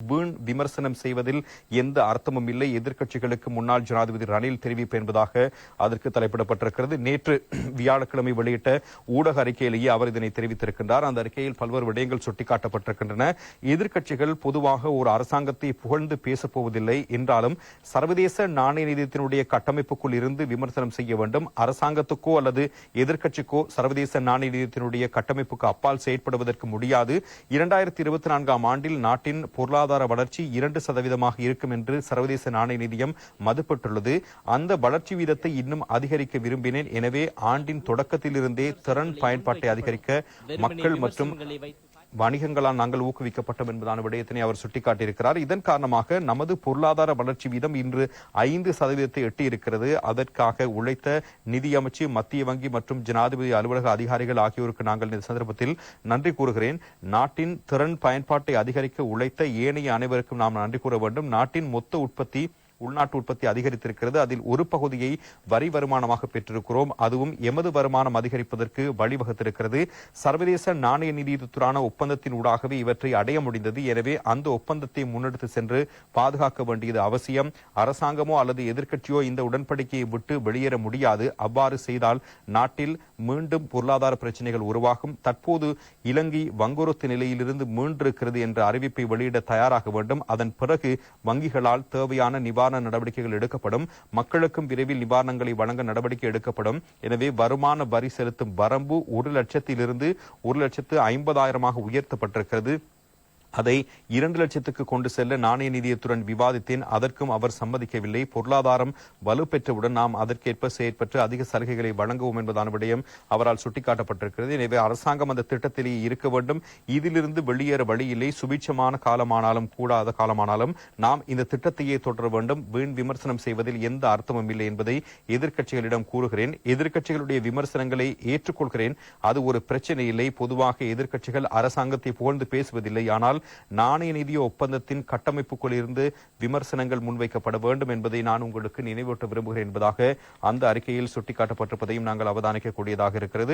வீண் விமர்சனம் செய்வதில் எந்த அர்த்தமும் இல்லை. எதிர்க்கட்சிகளுக்கு முன்னாள் ஜனாதிபதி ரணில் தெரிவிப்பு என்பதாக அதற்கு தலைப்பிடப்பட்டிருக்கிறது. நேற்று வியாழக்கிழமை வெளியிட்ட ஊடக அறிக்கையிலேயே அவர் இதனை தெரிவித்திருக்கின்றார். அந்த அறிக்கையில் பல்வேறு விடயங்கள் சுட்டிக்காட்டப்பட்டிருக்கின்றன. எதிர்க்கட்சிகள் பொதுவாக ஒரு அரசாங்கத்தை புகழ்ந்து பேசப் போவதில்லை என்றாலும் சர்வதேச நாணய நிதியத்தினுடைய கட்டமைப்புக்குள் இருந்து விமர்சனம் செய்ய வேண்டும். அரசாங்கத்துக்கோ அல்லது எதிர்க்கட்சிக்கோ சர்வதேச நாணய நிதியத்தினுடைய கட்டமைப்புக்கு அப்பால் செயற்படுவதற்கு முடியாது. இரண்டாயிரத்தி இருபத்தி நான்காம் ஆண்டில் நாட்டின் பொருளாதார வளர்ச்சி இரண்டு சதவீதமாக இருக்கும் என்று சர்வதேச நாணய நிதியம் மதிப்பிட்டுள்ளது. அந்த வளர்ச்சி வீதத்தை இன்னும் அதிகரிக்க விரும்பினேன். எனவே ஆண்டின் தொடக்கத்திலிருந்தே திறன் பயன்பாட்டை அதிகரிக்க மக்கள் மற்றும் வணிகங்களால் நாங்கள் ஊக்குவிக்கப்பட்டோம் என்பதான விடயத்தினை அவர் சுட்டிக்காட்டியிருக்கிறார். இதன் காரணமாக நமது பொருளாதார வளர்ச்சி வீதம் இன்று ஐந்து சதவீதத்தை எட்டி இருக்கிறது அதற்காக உழைத்த நிதியமைச்சு மத்திய வங்கி மற்றும் ஜனாதிபதி அலுவலக அதிகாரிகள் ஆகியோருக்கு நாங்கள் இந்த சந்தர்ப்பத்தில் நன்றி கூறுகிறேன். நாட்டின் திறன் பயன்பாட்டை அதிகரிக்க உழைத்த ஏனைய அனைவருக்கும் நாம் நன்றி கூற வேண்டும். நாட்டின் மொத்த உற்பத்தி உள்நாட்டு உற்பத்தி அதிகரித்திருக்கிறது. அதில் ஒரு பகுதியை வரி வருமானமாக பெற்றிருக்கிறோம். அதுவும் எமது வருமானம் அதிகரிப்பதற்கு வழிவகுத்திருக்கிறது. சர்வதேச நாணய நிதியத்துறான ஒப்பந்தத்தின் ஊடாகவே இவற்றை அடைய முடிந்தது. எனவே அந்த ஒப்பந்தத்தை முன்னெடுத்து சென்று பாதுகாக்க வேண்டியது அவசியம். அரசாங்கமோ அல்லது எதிர்க்கட்சியோ இந்த உடன்படிக்கையை விட்டு வெளியேற முடியாது. அவ்வாறு செய்தால் நாட்டில் மீண்டும் பொருளாதார பிரச்சனைகள் உருவாகும். தற்போது இலங்கை வங்குரத்து நிலையிலிருந்து மீண்டிருக்கிறது என்ற அறிவிப்பை வெளியிட தயாராக வேண்டும். அதன் பிறகு வங்கிகளால் தேவையான நிவாரண நடவடிக்கைகள் எடுக்கப்படும். மக்களுக்கும் விரைவில் நிவாரணங்களை வழங்க நடவடிக்கை எடுக்கப்படும். எனவே வருமான வரி செலுத்தும் வரம்பு ஒரு லட்சத்திலிருந்து ஒரு லட்சத்து ஐம்பதாயிரமாக உயர்த்தப்பட்டிருக்கிறது. அதை இரண்டு லட்சத்துக்கு கொண்டு செல்ல நாணய நிதியத்துடன் விவாதித்தேன். அதற்கும் அவர் சம்மதிக்கவில்லை. பொருளாதாரம் வலுப்பெற்றவுடன் நாம் அதற்கேற்ப செயற்பட்டு அதிக சலுகைகளை வழங்குவோம் என்பதான விடயம் அவரால் சுட்டிக்காட்டப்பட்டிருக்கிறது. எனவே அரசாங்கம் அந்த திட்டத்திலேயே இருக்க வேண்டும். இதிலிருந்து வெளியேற வழியில்லை சுபிட்சமான காலமானாலும் கூடாத காலமானாலும் நாம் இந்த திட்டத்தையே தொடர வேண்டும். வீண் விமர்சனம் செய்வதில் எந்த அர்த்தமும் இல்லை என்பதை எதிர்க்கட்சிகளிடம் கூறுகிறேன். எதிர்க்கட்சிகளுடைய விமர்சனங்களை ஏற்றுக்கொள்கிறேன். அது ஒரு பிரச்சனை இல்லை. பொதுவாக எதிர்க்கட்சிகள் அரசாங்கத்தை புகழ்ந்து பேசுவதில்லை. ஆனால் ஆனால் நாணய நிதிய ஒப்பந்தத்தின் கட்டமைப்புக்குள் இருந்து விமர்சனங்கள் முன்வைக்கப்பட வேண்டும் என்பதை நான் உங்களுக்கு நினைவூட்ட விரும்புகிறேன் என்பதாக அந்த அறிக்கையில் சுட்டிக்காட்டப்பட்டிருப்பதையும் நாங்கள் அவதானிக்கக்கூடியதாக இருக்கிறது.